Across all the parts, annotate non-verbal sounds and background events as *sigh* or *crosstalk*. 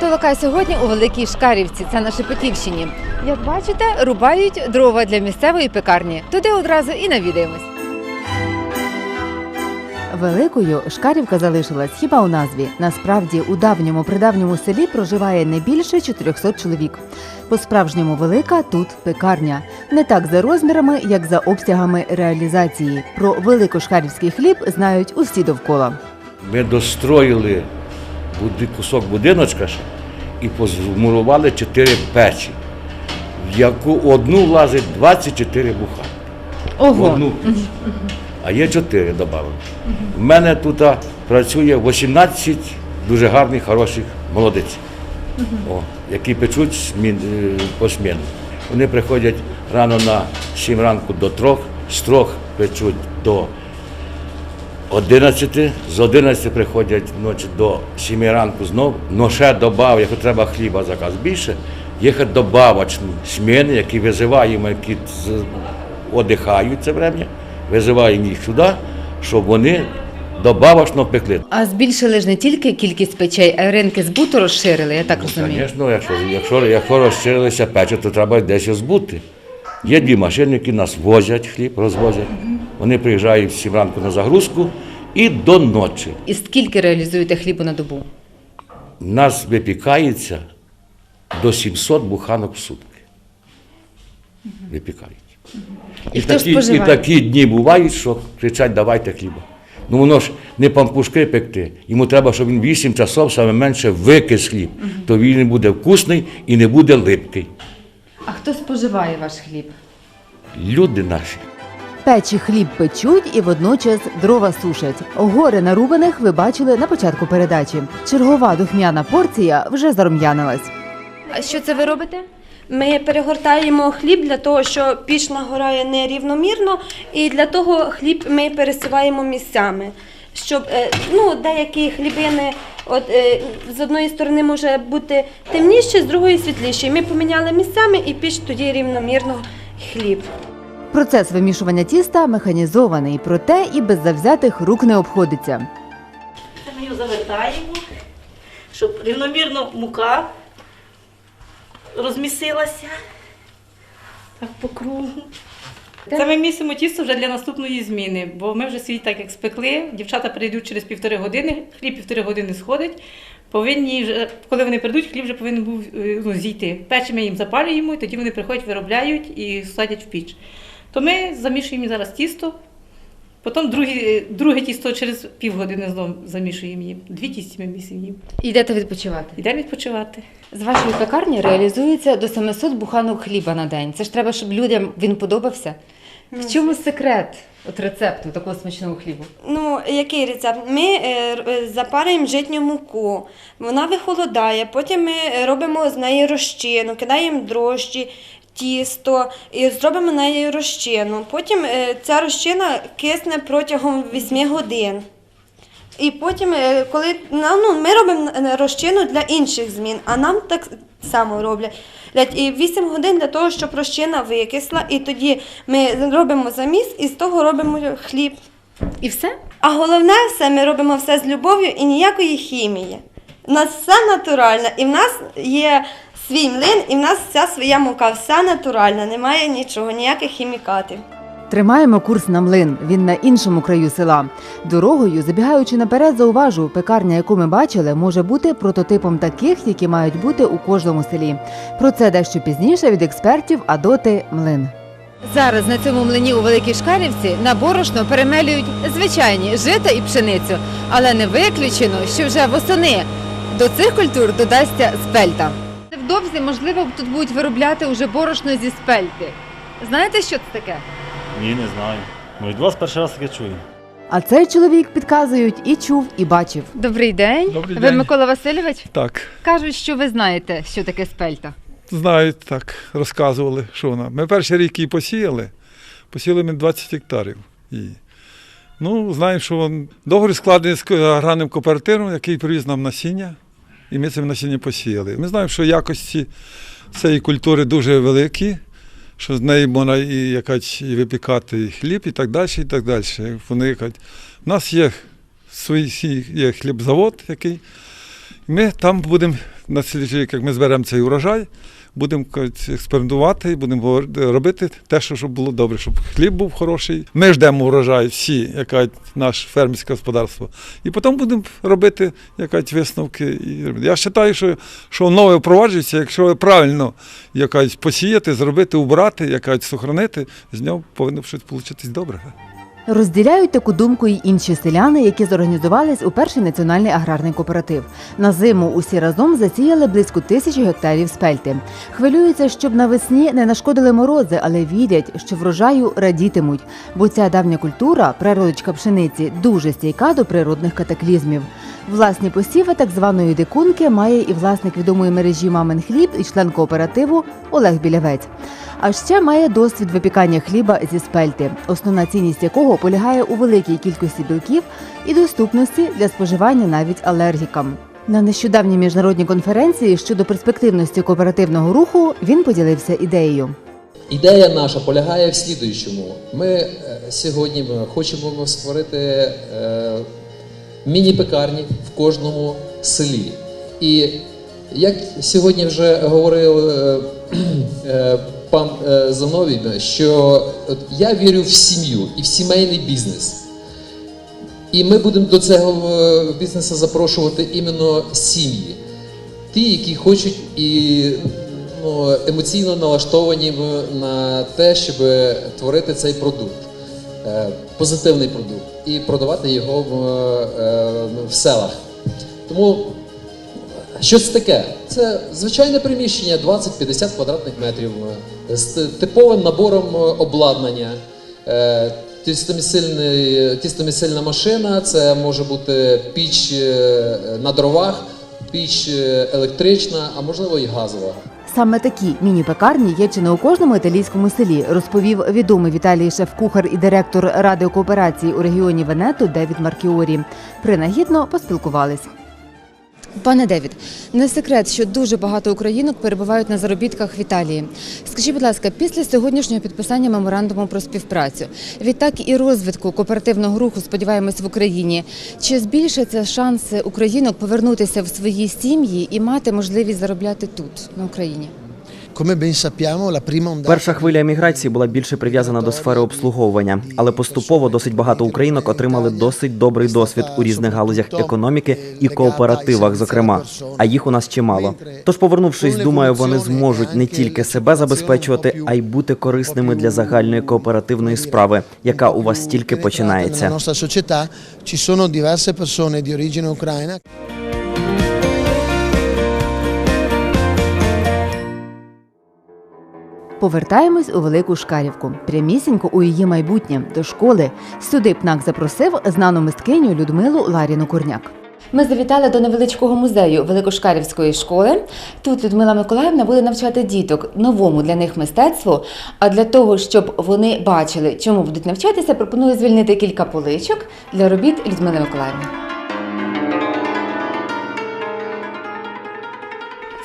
Толока сьогодні у Великій Шкарівці, це на Шепетівщині. Як бачите, рубають дрова для місцевої пекарні. Туди одразу і навідаємось. Великою Шкарівка залишилась хіба у назві. Насправді у давньому придавньому селі проживає не більше 400 чоловік. По-справжньому велика тут пекарня. Не так за розмірами, як за обсягами реалізації. Про великошкарівський хліб знають усі довкола. Ми достроїли кусок будиночка і позмурували чотири печі, в яку одну влазить 24 буха. В одну піч. А є чотири додали. У мене тут працює 18 дуже гарних, хороших молодиць, які печуть е, посмінно. Вони приходять рано на 7 ранку до трьох, з трьох печуть до 11, з 11 приходять ночі до 7 ранку знов, но ще добав, якщо треба хліба заказ більше, є ще добавочні зміни, які визиваємо, які одихають це время, визиваємо їх сюди, щоб вони добавочно пекли. А збільшили ж не тільки кількість печей, а й ринки збуту розширили, я так розумію. Звісно, якщо, якщо, якщо розширилися печі, то треба десь збути. Є дві машини, які нас возять хліб, розвозять. Вони приїжджають в 7 ранку на загрузку і до ночі. І скільки реалізуєте хлібу на добу? У нас випікається до 700 буханок в сутки. Випікають. І хто такі, і такі дні бувають, що кричать, давайте хліба. Ну воно ж не пампушки пекти. Йому треба, щоб він 8 часов саме менше викис хліб. То він не буде вкусний і не буде липкий. А хто споживає ваш хліб? Люди наші. Печі хліб печуть і водночас дрова сушать. Гори нарубаних ви бачили на початку передачі. Чергова духмяна порція вже зарум'янилась. А що це ви робите? Ми перегортаємо хліб для того, що піч нагорає нерівномірно, і для того хліб ми пересуваємо місцями. Щоб е, ну, деякі хлібини от, е, з одної сторони може бути темніші, з другої світліші. Ми поміняли місцями і піч тоді рівномірно хліб. Процес вимішування тіста механізований, проте і без завзятих рук не обходиться. Це ми його завертаємо, щоб рівномірно мука розмісилася. Так по кругу. Це ми місимо тісто вже для наступної зміни, бо ми вже свій так як спекли. Дівчата прийдуть через півтори години, хліб півтори години сходить. Повинні вже, коли вони прийдуть, хліб вже повинен був е, ну, зійти. Печі ми їм запалюємо, і тоді вони приходять, виробляють і садять в піч. То ми замішуємо зараз тісто, потім друге, друге тісто через півгодини знову замішуємо їм. Дві тісті ми місимо їм. Йдете відпочивати. Йдемо відпочивати. З вашої пекарні реалізується до 700 буханок хліба на день. Це ж треба, щоб людям він подобався. В чому секрет от рецепту такого смачного хлібу? Ну, який рецепт? Ми е, е, запарюємо житню муку, вона вихолодає, потім ми робимо з неї розчину, кидаємо дрожжі, тісто і зробимо на неї розчину. Потім е, ця розчина кисне протягом 8 годин. І потім, е, коли на- ну, ми робимо е, розчину для інших змін, а нам так само роблять. І 8 годин для того, щоб розчина викисла, і тоді ми робимо заміс і з того робимо хліб. І все? А головне все, ми робимо все з любов'ю і ніякої хімії. У нас все натуральне, і в нас є свій млин, і в нас вся своя мука, все натуральне, немає нічого, ніяких хімікатів. Тримаємо курс на млин. Він на іншому краю села. Дорогою, забігаючи наперед, зауважу, пекарня, яку ми бачили, може бути прототипом таких, які мають бути у кожному селі. Про це дещо пізніше від експертів Адоти Млин. Зараз на цьому млині у Великій Шкарівці на борошно перемелюють звичайні жита і пшеницю, але не виключено, що вже восени до цих культур додасться спельта. Невдовзі, можливо, тут будуть виробляти уже борошно зі спельти. Знаєте, що це таке? Ні, не знаю. Може, від вас перший раз таке чую. А цей чоловік підказують і чув, і бачив. Добрий день. Добрий ви день. Микола Васильович? Так, Кажуть, що ви знаєте, що таке спельта. знають, так, розказували, що вона. Ми перший рік її посіяли. Посіяли ми 20 гектарів її. Ну, знаємо, що він договір складений з аграрним кооперативом, який привіз нам насіння, і ми це насіння посіяли. Ми знаємо, що якості цієї культури дуже великі, що з неї можна і, якась, і випікати і хліб, і так далі, і так далі. Вони, кажуть, У нас є свій є хлібзавод, який. Ми там будемо на як ми зберемо цей урожай, будемо експериментувати будемо робити те, що щоб було добре, щоб хліб був хороший. Ми ждемо урожай, всі, яка наше фермерське господарство. І потім будемо робити якась висновки. Я вважаю, що, що нове впроваджується, якщо правильно якась посіяти, зробити, убрати, якась сохранити, з нього повинно щось вийти добре. Розділяють таку думку й інші селяни, які зорганізувались у перший національний аграрний кооператив. На зиму усі разом засіяли близько тисячі гектарів спельти. Хвилюються, щоб навесні не нашкодили морози, але вірять, що врожаю радітимуть, бо ця давня культура, природичка пшениці, дуже стійка до природних катаклізмів. Власні посіви так званої дикунки має і власник відомої мережі Мамин хліб і член кооперативу Олег Білявець. А ще має досвід випікання хліба зі спельти, основна цінність якого полягає у великій кількості білків і доступності для споживання навіть алергікам. На нещодавній міжнародній конференції щодо перспективності кооперативного руху він поділився ідеєю. Ідея наша полягає в слідуючому. Ми е, сьогодні хочемо створити е, міні-пекарні в кожному селі. І як сьогодні вже говорив е, е, пан е, Зановій, що я вірю в сім'ю і в сімейний бізнес. І ми будемо до цього е, бізнесу запрошувати іменно сім'ї. Ті, які хочуть і ну, емоційно налаштовані на те, щоб творити цей продукт, е, позитивний продукт, і продавати його в, в селах. Тому що це таке? Це звичайне приміщення 20-50 квадратних метрів е, з типовим набором е, обладнання. Е, тістомісильна машина, це може бути піч на дровах, піч електрична, а можливо і газова. Саме такі міні-пекарні є чи не у кожному італійському селі, розповів відомий Віталій шеф-кухар і директор ради кооперації у регіоні Венету Девід Маркіорі. Принагідно поспілкувались. Пане Девід, не секрет, що дуже багато українок перебувають на заробітках в Італії. Скажіть, будь ласка, після сьогоднішнього підписання меморандуму про співпрацю, відтак і розвитку кооперативного руху, сподіваємось, в Україні, чи збільшаться шанси українок повернутися в свої сім'ї і мати можливість заробляти тут, на Україні? Перша хвиля еміграції була більше прив'язана до сфери обслуговування, але поступово досить багато українок отримали досить добрий досвід у різних галузях економіки і кооперативах, зокрема. А їх у нас чимало. Тож, повернувшись, думаю, вони зможуть не тільки себе забезпечувати, а й бути корисними для загальної кооперативної справи, яка у вас тільки починається. nostra società ci sono diverse persone di origine ucraina Повертаємось у Велику Шкарівку, прямісінько у її майбутнє до школи. Сюди ПНАК запросив знану мисткиню Людмилу Ларіну Курняк. Ми завітали до невеличкого музею Великошкарівської школи. Тут Людмила Миколаївна буде навчати діток новому для них мистецтву. А для того, щоб вони бачили, чому будуть навчатися, пропоную звільнити кілька поличок для робіт Людмили Миколаївни.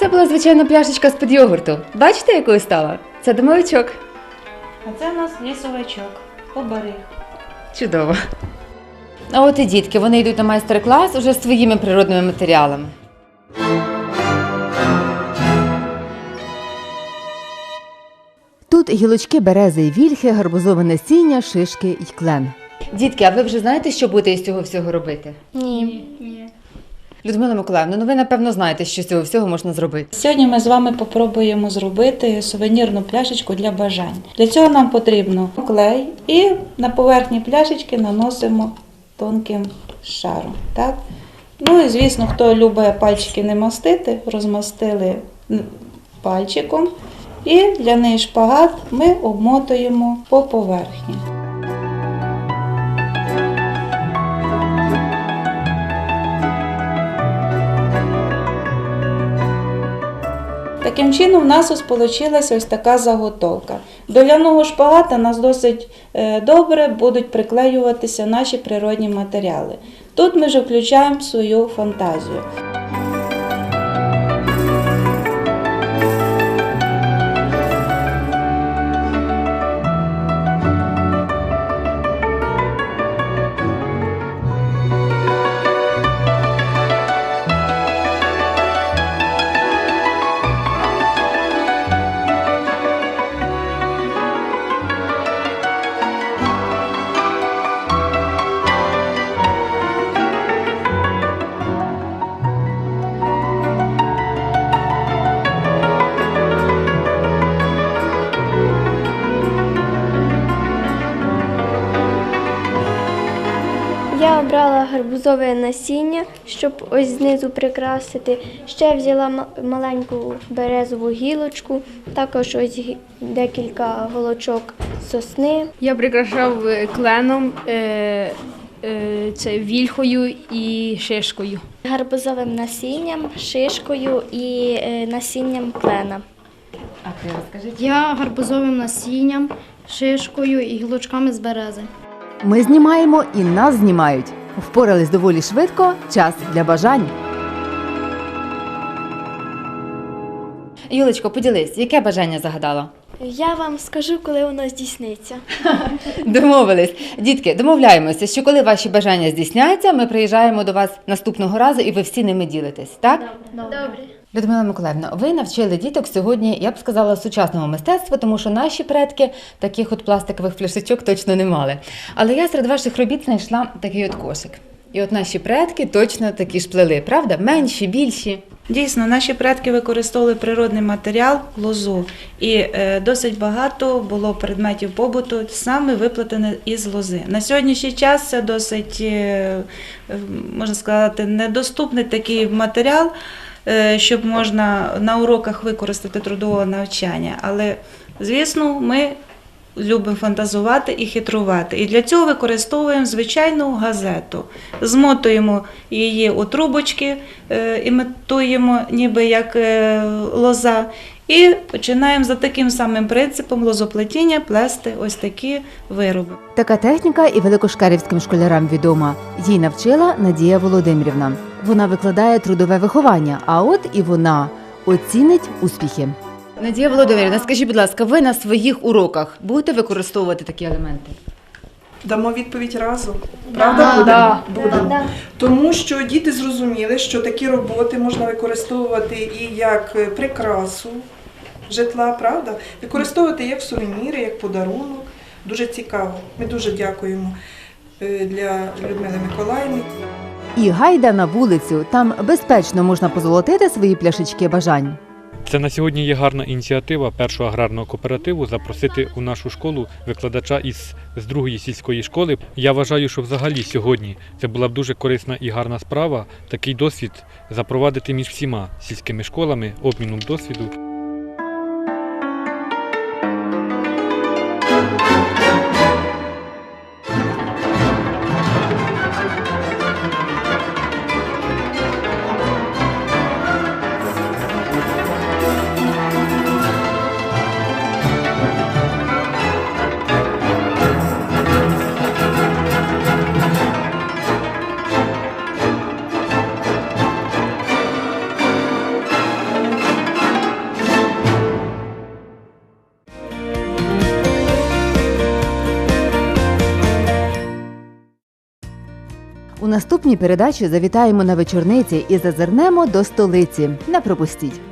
Це була звичайна пляшечка з-під йогурту. Бачите, якою стала? Це домовичок. А це у нас лісовичок, оберіг. Чудово. А от і дітки, вони йдуть на майстер-клас уже з своїми природними матеріалами. Тут гілочки берези і вільхи, гарбузове насіння, шишки й клен. Дітки, а ви вже знаєте, що будете із цього всього робити? Ні. Людмила Миколаївна, ну ви напевно знаєте, що з цього всього можна зробити. Сьогодні ми з вами попробуємо зробити сувенірну пляшечку для бажань. Для цього нам потрібно клей і на поверхні пляшечки наносимо тонким шаром. Так? Ну і звісно, хто любить пальчики не мастити, розмастили пальчиком. І для неї шпагат ми обмотуємо по поверхні. Таким чином, в нас ось ось така заготовка. До ляного шпагата нас досить е, добре будуть приклеюватися наші природні матеріали. Тут ми вже включаємо свою фантазію. Гарбузове насіння, щоб ось знизу прикрасити. Ще взяла маленьку березову гілочку, також ось декілька голочок сосни. Я прикрашав е, кленом, е, е, це вільхою і шишкою. Гарбузовим насінням, шишкою і е, насінням клена. А ти розкажи. Я гарбузовим насінням, шишкою і гілочками з берези. Ми знімаємо і нас знімають. Впорались доволі швидко. Час для бажань. Юлечко, поділись, яке бажання загадала? Я вам скажу, коли воно здійсниться. *laughs* Домовились. Дітки, домовляємося, що коли ваші бажання здійсняються, ми приїжджаємо до вас наступного разу і ви всі ними ділитесь, так? Добре. Людмила Миколаївна, ви навчили діток сьогодні, я б сказала, сучасного мистецтва, тому що наші предки таких от пластикових фляшечок точно не мали. Але я серед ваших робіт знайшла такий от кошик. І от наші предки точно такі ж плели, правда? Менші, більші. Дійсно, наші предки використовували природний матеріал лозу, і е, досить багато було предметів побуту саме виплетене із лози. На сьогоднішній час це досить, е, е, можна сказати, недоступний такий матеріал, щоб можна на уроках використати трудового навчання. Але, звісно, ми любимо фантазувати і хитрувати. І для цього використовуємо звичайну газету. Змотуємо її у трубочки, е, імітуємо ніби як е, лоза. І починаємо за таким самим принципом лозоплетіння плести ось такі вироби. Така техніка і великошкарівським школярам відома. Їй навчила Надія Володимирівна. Вона викладає трудове виховання, а от і вона оцінить успіхи. Надія Володимирівна, скажіть, будь ласка, ви на своїх уроках будете використовувати такі елементи? Дамо відповідь разом. Правда буде? Да. Будемо. Тому що діти зрозуміли, що такі роботи можна використовувати і як прикрасу житла, правда? Використовувати як сувеніри, як подарунок. Дуже цікаво. Ми дуже дякуємо е, для Людмили Миколаївни. І гайда на вулицю. Там безпечно можна позолотити свої пляшечки бажань. Це на сьогодні є гарна ініціатива першого аграрного кооперативу запросити у нашу школу викладача із з другої сільської школи. Я вважаю, що взагалі сьогодні це була б дуже корисна і гарна справа такий досвід запровадити між всіма сільськими школами обміном досвіду. Наступній передачі завітаємо на вечорниці і зазирнемо до столиці. Не пропустіть.